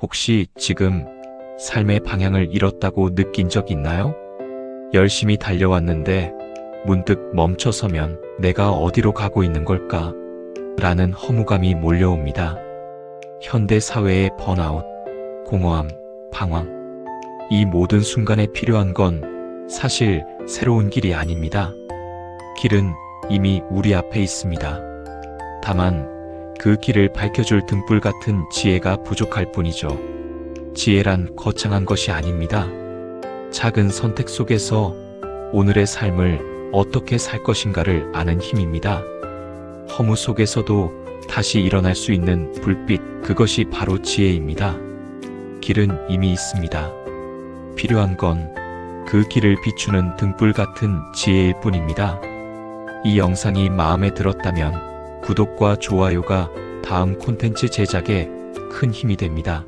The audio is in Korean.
혹시 지금 삶의 방향을 잃었다고 느낀 적 있나요? 열심히 달려왔는데 문득 멈춰서면 내가 어디로 가고 있는 걸까? 라는 허무감이 몰려옵니다. 현대 사회의 번아웃, 공허함, 방황. 이 모든 순간에 필요한 건 사실 새로운 길이 아닙니다. 길은 이미 우리 앞에 있습니다. 다만 그 길을 밝혀줄 등불 같은 지혜가 부족할 뿐이죠. 지혜란 거창한 것이 아닙니다. 작은 선택 속에서 오늘의 삶을 어떻게 살 것인가를 아는 힘입니다. 허무 속에서도 다시 일어날 수 있는 불빛, 그것이 바로 지혜입니다. 길은 이미 있습니다. 필요한 건 그 길을 비추는 등불 같은 지혜일 뿐입니다. 이 영상이 마음에 들었다면 구독과 좋아요가 다음 콘텐츠 제작에 큰 힘이 됩니다.